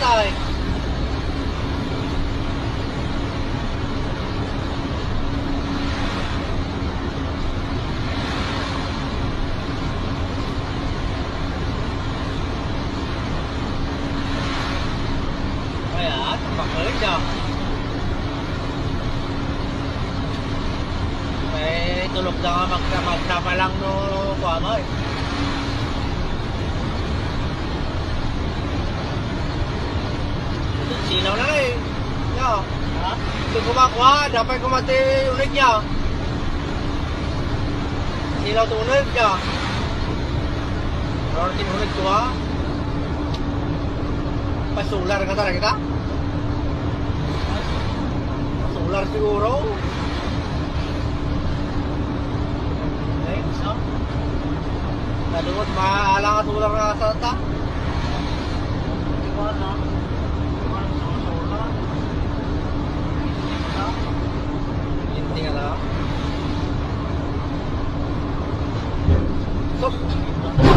rồi. Bây giờ, bằng lưới cho Mẹ, tôi lục rồi, mà, mà, mà, mà lần nó quả mới. Sinaw na na eh. Ya. Ha? Ito kumakuha, dapat kumati ulit niya. Sinaw ito ulit niya. Pero tinulit ko ha. Pasular ka talaga kita? Pasular siguro. Eh, so? Nadungod, maaala ka sular nga sa ta. minutos.